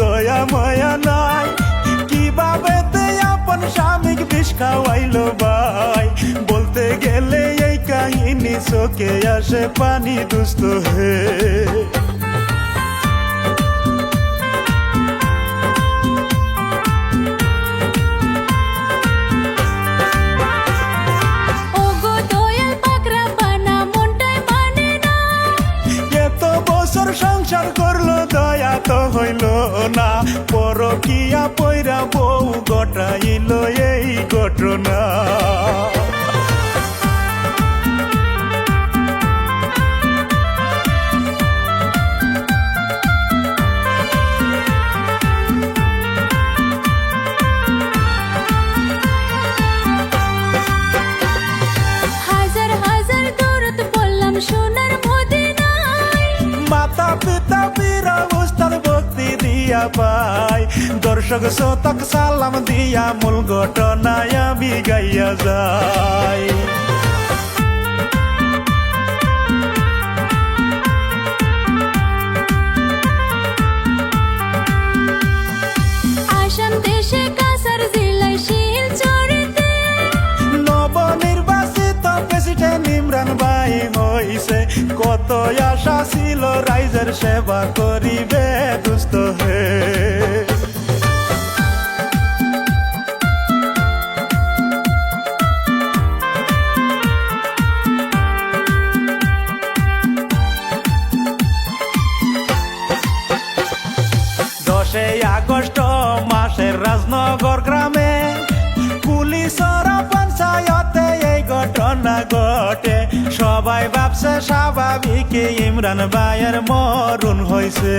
দয়া মায়া নাই। কীভাবে তে আপন স্বামীক বিষ খাওয়াইল ভাই? বলতে গেলে এই কাহিনী চোখে আসে পানি দুস্থ হে বউ গটাইল এই ঘটনা? দিয়া পাই। দর্শক শতক সালাম দিয়া মূল ঘটনায় আমি গাইয়া যাই। আসাম দেশে কাসার জেলায় শিল চরিতে নবনির্বাচিত প্রেসিডেন্ট ইমরান ভাই হইছে। কত আশা ছিল রাইজের সেবা করিবে দুস্থ হে সবাই ভাবছে স্বাভাবিক ইমরান ভাইয়ের মরণ হয়েছে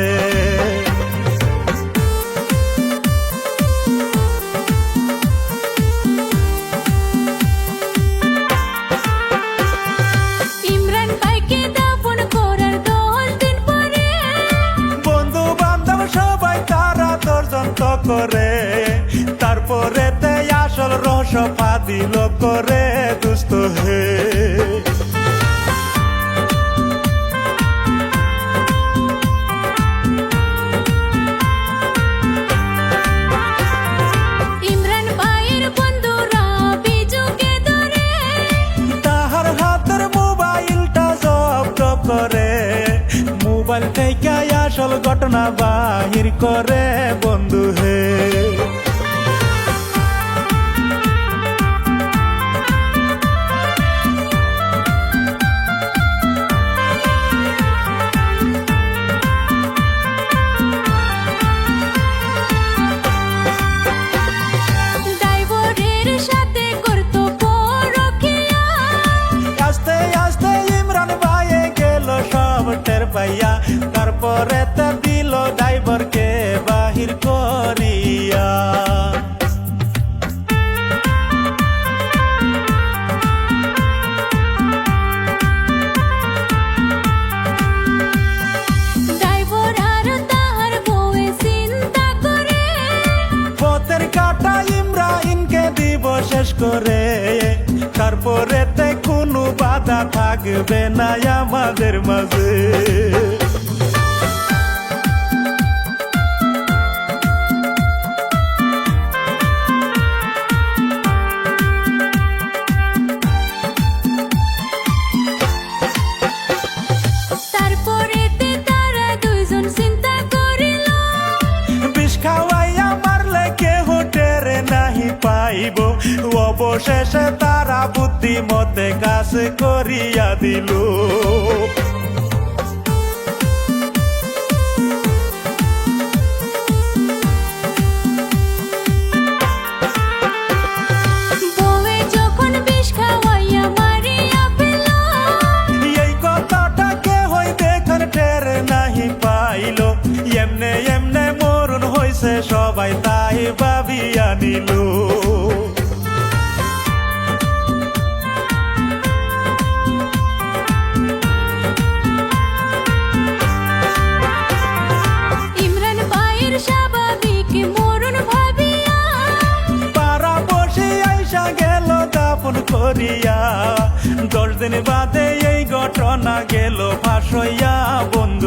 করে। তারপরে তে আসল রহস্য ফাদিল করে দুস্থ হে মোবাইল থেকে আসল ঘটনা বাহির করে বন্ধু হে। করে তারপরে তে কোনো বাধা থাকবে না আমাদের মাঝে। অবশেষে তারা বুদ্ধিমতে কাজ করিয়া দিল। এমনে এমনে হইছে সবাই তাই ভাবিয়া নিল। করিয়া। দশ দিন বাদে এই ঘটনা গেল ভাসইয়া বন্ধু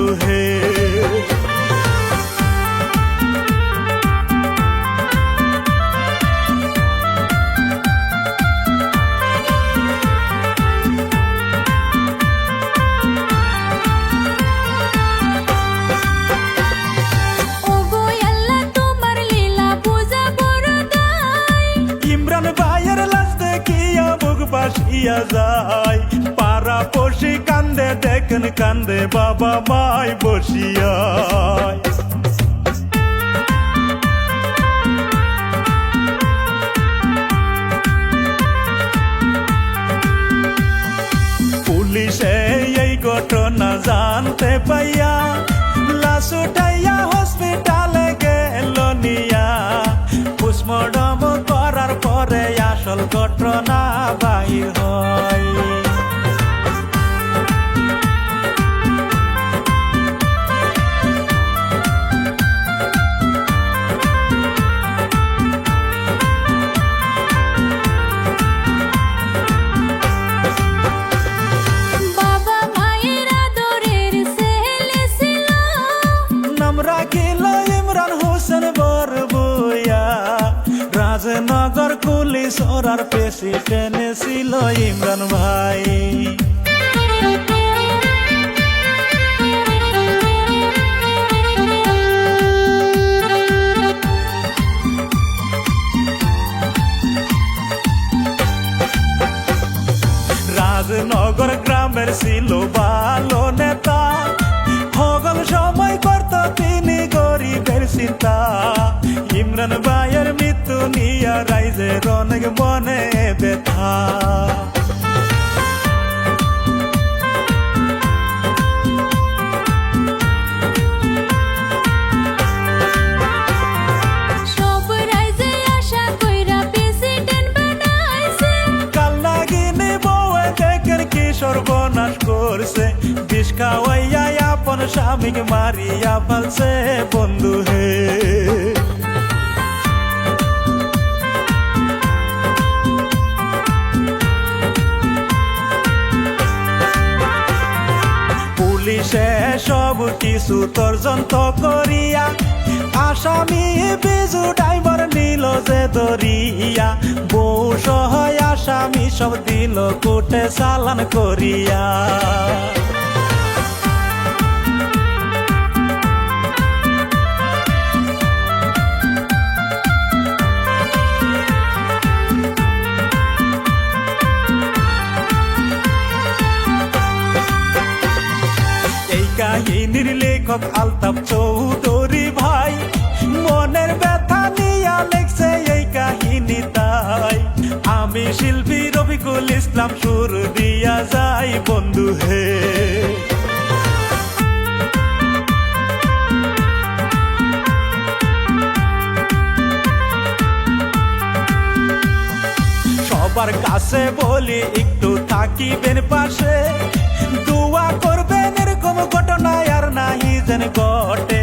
বাসিয়া যায়। পাড়া পশি কান্দে, দেখেন কান্দে, বাবা মাই বসিয়া। পুলিশে এই ঘটনা জানতে পাইয়া লাশ উঠাইয়া হসপিটালে গেল নিয়া। পুষ্মডম পরে আসল ঘটনা বাহির হয়। পুলিশ ওরার প্রেসিডেন্ট ছিল ইমরান ভাই। রাজনগর গ্রামের ছিল ভালো নেতা। হগল সময় করত তিনি গরিবের চিন্তা। ইমরান ভাইয়ের মৃত্যু নিয়া রাইজের অনেক মনে ব্যথা। সর্বনাশ করছে। বিষ খাওয়াইয়া আপন স্বামীকে মারিয়া ফেলছে বন্ধু হে। কিছু তর্জন্ত করিয়া, আসামি বিজু ড্রাইভার নিল যে দরিয়া। বউ সহায় আসামি সব দিল, কোটে চালান করিয়া। লেখক আলতাফ চৌধুরী ভাই। মনের ব্যথা নিয়া লেখছে এই কাহিনী তাই। আমি শিল্পী রফিকুল ইসলাম সুর দিয়া যাই, বন্ধু হে। সবার কাছে বলি, একটু থাকিবেন পাশে। দোয়া করবেন এরকম ঘটে